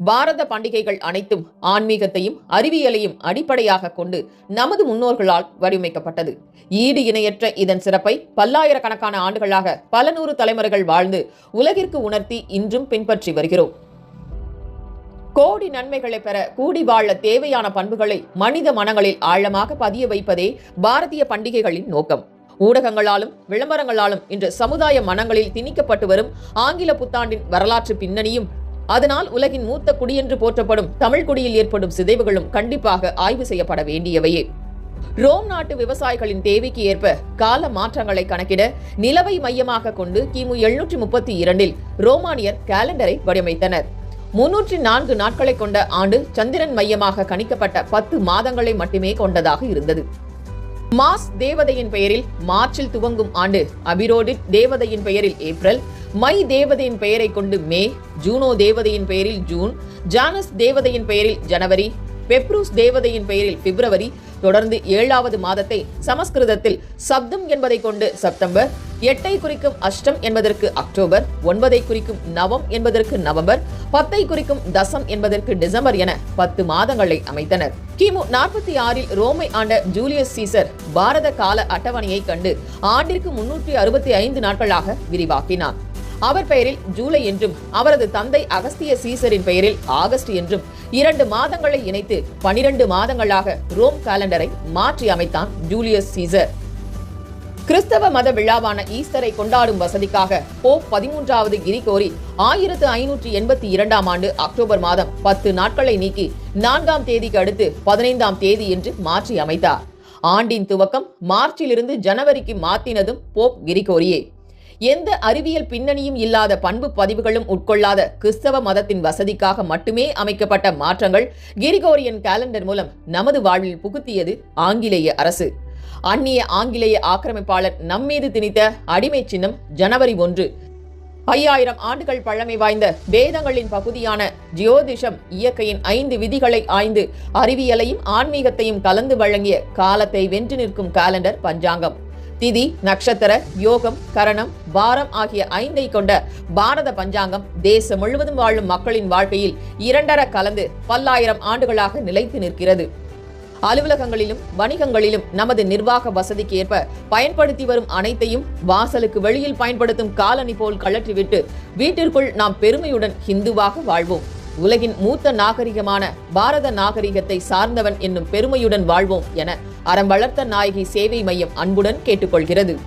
பாரத பண்டிகைகள் அனைத்தும் ஆன்மீகத்தையும் அறிவியலையும் அடிப்படையாக கொண்டு நமது முன்னோர்களால் வடிவமைக்கப்பட்டது. ஈடு இணையற்ற இதன் சிறப்பை பல்லாயிரக்கணக்கான ஆண்டுகளாக பல நூறு தலைமுறைகள் வாழ்ந்து உலகிற்கு உணர்த்தி இன்றும் பின்பற்றி வருகிறோம். கோடி நன்மைகளை பெற கூடி வாழ தேவையான பண்புகளை மனித மனங்களில் ஆழமாக பதிய வைப்பதே பாரதிய பண்டிகைகளின் நோக்கம். ஊடகங்களாலும் விளம்பரங்களாலும் இன்று சமுதாய மனங்களில் திணிக்கப்பட்டு வரும் ஆங்கில புத்தாண்டின் வரலாற்று பின்னணியும் அதனால் உலகின் மூத்த குடியென்று போற்றப்படும் தமிழ் குடியில் ஏற்படும் சிதைவுகளும் கண்டிப்பாக ஆய்வு செய்யப்பட வேண்டியவையே. ரோம் நாட்டு விவசாயிகளின் தேவைக்கு ஏற்ப கால மாற்றங்களை கணக்கிட நிலவை மையமாக கொண்டு கிமு எழுநூற்றி முப்பத்தி இரண்டில் ரோமானியர் கேலண்டரை வடிவமைத்தனர். முன்னூற்றி நான்கு நாட்களை கொண்ட ஆண்டு சந்திரன் மையமாக கணிக்கப்பட்ட பத்து மாதங்களை மட்டுமே கொண்டதாக இருந்தது. மாஸ் தேவதையின் பெயரில் மார்ச்சில் துவங்கும் ஆண்டு அபிரோடிட் தேவதையின் பெயரில் ஏப்ரல் மை தேவதையின் பெயரை கொண்டு மே ஜூனோ தேவதையின் பெயரில் ஜூன் ஜானஸ் தேவதையின் பெயரில் ஜனவரி பெப்ரூஸ் தேவதையின் பெயரில் பிப்ரவரி தொடர்ந்து ஏழாவது மாதத்தை சமஸ்கிருதத்தில் சப்தம் என்பதை கொண்டு செப்டம்பர் எட்டை குறிக்கும் அஷ்டம் என்பதற்கு அக்டோபர் ஒன்பதை குறிக்கும் நவம் என்பதற்கு நவம்பர் பத்தை குறிக்கும் தசம் என்பதற்கு டிசம்பர் என பத்து மாதங்களை அமைத்தனர். கிமு நாற்பத்தி ஆறில் ரோமை ஆண்ட ஜூலியஸ் சீசர் பாரத கால அட்டவணையை கண்டு ஆண்டிற்கு முன்னூற்றி அறுபத்தி ஐந்து நாட்களாக விரிவாக்கினார். அவர் பெயரில் ஜூலை என்றும் அவரது தந்தை அகஸ்திய சீசரின் பெயரில் ஆகஸ்ட் என்றும் இரண்டு மாதங்களை இணைத்து பனிரெண்டு மாதங்களாக ரோம் காலண்டரை மாற்றி அமைத்தான் ஜூலியஸ் சீசர். கிறிஸ்தவ மத விழாவான ஈஸ்டரை கொண்டாடும் வசதிக்காக போப் பதிமூன்றாவது கிரிகோரி ஆயிரத்து ஐநூற்றி எண்பத்தி இரண்டாம் ஆண்டு அக்டோபர் மாதம் பத்து நாட்களை நீக்கி நான்காம் தேதிக்கு அடுத்து பதினைந்தாம் தேதி என்று மாற்றி அமைத்தார். ஆண்டின் துவக்கம் மார்ச்சிலிருந்து ஜனவரிக்கு மாற்றினதும் போப் கிரிகோரியே. எந்த அறிவியல் பின்னணியும் இல்லாத பண்பு பதிவுகளும் உட்கொள்ளாத கிறிஸ்தவ மதத்தின் வசதிக்காக மட்டுமே அமைக்கப்பட்ட மாற்றங்கள் கிரிகோரியன் கேலண்டர் மூலம் நமது வாழ்வில் புகுத்தியது ஆங்கிலேய அரசு. அந்நிய ஆங்கிலேய ஆக்கிரமிப்பாளர் நம்மீது திணித்த அடிமை சின்னம் ஜனவரி ஒன்று. ஐயாயிரம் ஆண்டுகள் பழமை வாய்ந்த வேதங்களின் பகுதியான ஜியோதிஷம் இயற்கையின் ஐந்து விதிகளை ஆய்ந்து அறிவியலையும் ஆன்மீகத்தையும் கலந்து வழங்கிய காலத்தை வென்று நிற்கும் காலண்டர் பஞ்சாங்கம். திதி நட்சத்திர யோகம் கரணம் வாரம் ஆகிய ஐந்தை கொண்ட பாரத பஞ்சாங்கம் தேசம் முழுவதும் வாழும் மக்களின் வாழ்க்கையில் இரண்டர கலந்து பல்லாயிரம் ஆண்டுகளாக நிலைத்து நிற்கிறது. அலுவலகங்களிலும் வணிகங்களிலும் நமது நிர்வாக வசதிக்கு ஏற்ப பயன்படுத்தி வரும் அனைத்தையும் வாசலுக்கு வெளியில் பயன்படுத்தும் காலணி போல் கழற்றிவிட்டு வீட்டிற்குள் நாம் பெருமையுடன் ஹிந்துவாக வாழ்வோம். உலகின் மூத்த நாகரிகமான பாரத நாகரிகத்தை சார்ந்தவன் என்னும் பெருமையுடன் வாழ்வோம் என அறம் வளர்த்த நாயகி சேவை மையம் அன்புடன் கேட்டுக்கொள்கிறது.